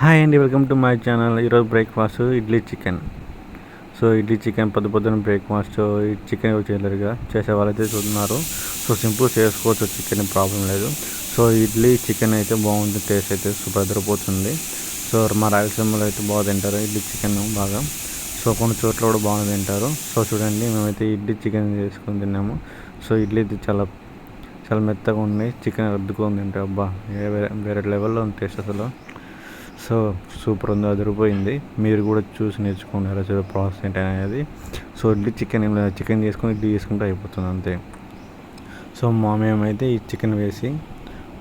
Hi అండి welcome to my channel. ఈరోజు breakfast idli chicken. So idli chicken పొద్దు పొద్దున బ్రేక్ఫాస్ట్. చికెన్ చేయలేరుగా? చేసే వాళ్ళైతే చూస్తున్నారు. సో సింపుల్ చేసుకోవచ్చు చికెన్ ప్రాబ్లం లేదు. సో ఇడ్లీ చికెన్ అయితే బాగుంది టేస్ట్ అయితే సూపర్ అదిరిపోతుంది. సో మా రాయలసీమలో అయితే బాగా తింటారు ఇడ్లీ చికెన్ బాగా. సో కొన్ని చోట్ల కూడా బాగా తింటారు. సో చూడండి మేమైతే ఇడ్లీ చికెన్ చేసుకొని తిన్నాము. సో ఇడ్లీ అయితే చాలా చాలా మెత్తగా ఉంది. చికెన్ అద్దుకొని తింటారు అబ్బా ఏ వేరే వేరే లెవెల్లో ఉంది టేస్ట్ అసలు. సో సూపర్ ఉంది అదిరిపోయింది. మీరు కూడా చూసి నేర్చుకున్నారా ఎలా ప్రాసెస్ ఏంటి అనేది. సో ఇడ్లీ చికెన్ చికెన్ చేసుకుని ఇడ్లీ చేసుకుంటే అయిపోతుంది అంతే. సో మా మేమైతే ఈ చికెన్ వేసి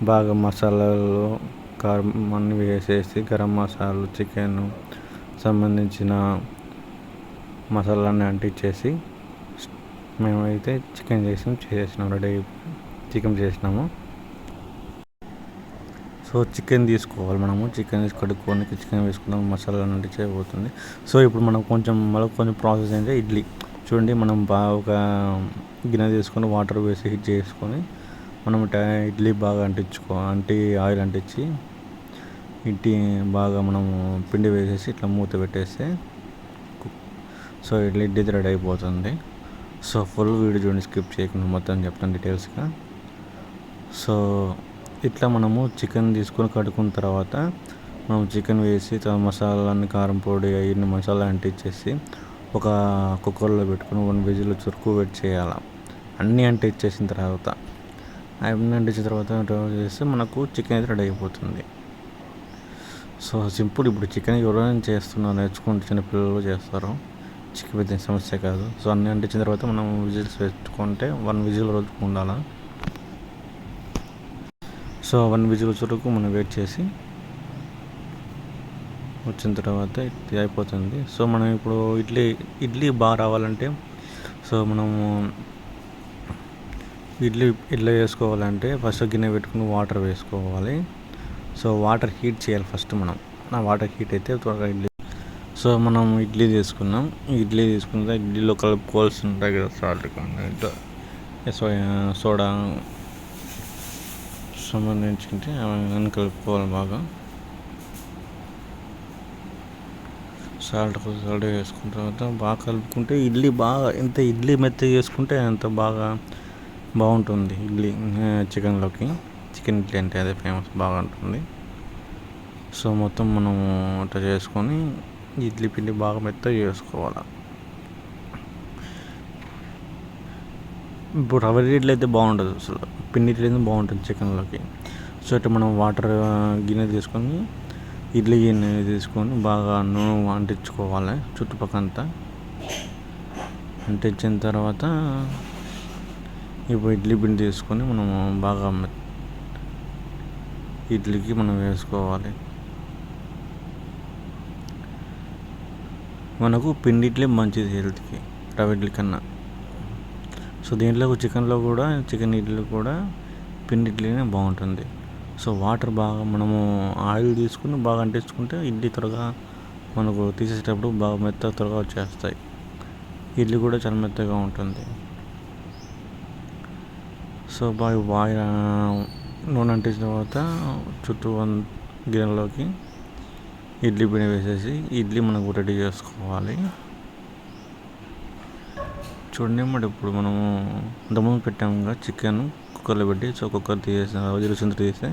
బాగా మసాలాలు కారం అన్నీ వేసేసి గరం మసాలాలు చికెన్ సంబంధించిన మసాలాన్ని అంటించేసి మేమైతే చికెన్ చేసినాం చేసినాం రెడీ చికెన్ చేసినాము. సో చికెన్ తీసుకోవాలి మనము. చికెన్ తీసి కడుక్కొని చికెన్ వేసుకున్నాం మసాలా అనేది చేయబోతుంది. సో ఇప్పుడు మనం కొంచెం మళ్ళీ కొంచెం ప్రాసెస్ అయితే ఇడ్లీ. చూడండి మనం బాగా ఒక గిన్నె తీసుకొని వాటర్ వేసి హీట్ చేసుకొని మనం ఇడ్లీ బాగా అంటించుకో అంటి ఆయిల్ అంటించి ఇడ్లీ బాగా మనము పిండి వేసేసి ఇట్లా మూత పెట్టేస్తే సో ఇడ్లీ ఇడ్లీ రెడీ అయిపోతుంది. సో ఫుల్ వీడియో చూడండి స్కిప్ చేయకుండా మొత్తం చెప్తాను డీటెయిల్స్గా. సో ఇట్లా మనము చికెన్ తీసుకొని కడుక్కున్న తర్వాత మనం చికెన్ వేసి మసాలాన్ని కారం పొడి అవన్నీ మసాలా అంటించేసి ఒక కుక్కర్లో పెట్టుకుని వన్ విజిల్ చురుకు వెయిట్ చేయాలి. అన్నీ అంటించేసిన తర్వాత అవన్నీ అంటించిన తర్వాత చేస్తే మనకు చికెన్ అయితే రెడీ అయిపోతుంది. సో సింపుల్ ఇప్పుడు చికెన్ ఎవరైనా చేస్తున్నారు నేర్చుకుంటే చిన్న పిల్లలు చేస్తారు. చికెన్ పెద్ద సమస్య కాదు. సో అన్నీ అంటించిన తర్వాత మనం విజిల్స్ పెట్టుకుంటే వన్ విజిల్ రోజు ఉండాలి? సో వన్ విజిల్ వరకు మనం వెయిట్ చేసి వచ్చిన తర్వాత ఇది అయిపోతుంది. సో మనం ఇప్పుడు ఇడ్లీ ఇడ్లీ బాగా రావాలంటే సో మనము ఇడ్లీ ఇడ్లీ వేసుకోవాలంటే ఫస్ట్ గిన్నె పెట్టుకుని వాటర్ వేసుకోవాలి. సో వాటర్ హీట్ చేయాలి ఫస్ట్ మనం. ఆ వాటర్ హీట్ అయితే త్వరగా ఇడ్లీ సో మనం ఇడ్లీ తీసుకున్నాం. ఇడ్లీ తీసుకున్న ఇడ్లీలో కలుపుకోవాల్సి ఉంటాయి కదా సాల్ట్ కానీ సో సోడా సంబంధించి అవన్నీ కలుపుకోవాలి బాగా. సాల్ట్ సాల్ట్ వేసుకున్న తర్వాత బాగా కలుపుకుంటే ఇడ్లీ బాగా ఎంత ఇడ్లీ మెత్త చేసుకుంటే అంత బాగా బాగుంటుంది ఇడ్లీ చికెన్లోకి. చికెన్ ఇడ్లీ అంటే అదే ఫేమస్ బాగా ఉంటుంది. సో మొత్తం మనం అట్లా చేసుకొని ఇడ్లీ పిండి బాగా మెత్త చేసుకోవాలి. ఇప్పుడు రవ్వ ఇడ్లీ అయితే బాగుండదు అసలు. పిండి ఇడ్లీ అయితే బాగుంటుంది చికెన్లోకి. సో ఇట్లా మనం వాటర్ గిన్నె తీసుకొని ఇడ్లీ గిన్నె తీసుకొని బాగా నూనె అంటించుకోవాలి చుట్టుపక్కలంతా. అంటించిన తర్వాత ఇప్పుడు ఇడ్లీ పిండి తీసుకొని మనం బాగా ఇడ్లీకి మనం వేసుకోవాలి. మనకు పిండి ఇడ్లీ మంచిది హెల్త్కి రవ్వ ఇడ్లీ కన్నా. సో దీంట్లో చికెన్లో కూడా చికెన్ ఇడ్లీ కూడా పిండి ఇడ్లీనే బాగుంటుంది. సో వాటర్ బాగా మనము ఆయిల్ తీసుకుని బాగా అంటించుకుంటే ఇడ్లీ త్వరగా మనకు తీసేటప్పుడు బాగా మెత్త త్వరగా వచ్చేస్తాయి. ఇడ్లీ కూడా చాలా మెత్తగా ఉంటుంది. సో బాగా బాగా నూనె అంటించిన తర్వాత చుట్టూ గిన్నెలోకి ఇడ్లీ పిండి వేసేసి ఇడ్లీ మనకు రెడీ చేసుకోవాలి. చూడండి మరి ఇప్పుడు మనము దమ్ము పెట్టాము కదా చికెన్ కుక్కర్లో పెట్టి సో కుక్కర్ తీసేసి విజిల్స్ తీస్తే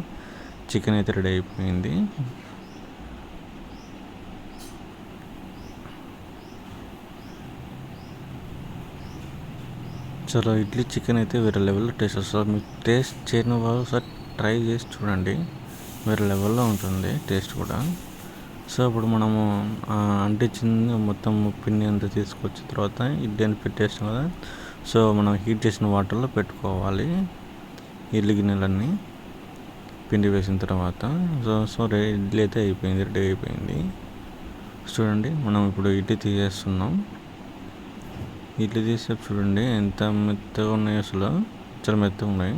చికెన్ అయితే రెడీ అయిపోయింది. చాలా ఇడ్లీ చికెన్ అయితే వేరే లెవెల్లో టేస్ట్ వస్తుంది. మీకు టేస్ట్ చేయని వాళ్ళు ఒకసారి ట్రై చేసి చూడండి. వేరే లెవెల్లో ఉంటుంది టేస్ట్ కూడా. సో ఇప్పుడు మనము అంటించింది మొత్తం పిండి అంతా తీసుకొచ్చిన తర్వాత ఇడ్లీ అని పెట్టేసాం కదా. సో మనం హీట్ చేసిన వాటర్లో పెట్టుకోవాలి ఇడ్లీ గిన్నెలన్నీ. పిండి వేసిన తర్వాత సో సో రే ఇడ్లీ అయితే అయిపోయింది రెడీ అయిపోయింది. చూడండి మనం ఇప్పుడు ఇడ్లీ తీసేస్తున్నాం. ఇడ్లీ తీసే చూడండి ఎంత మెత్తగా ఉన్నాయి అసలు. చాలా మెత్తగా ఉన్నాయి.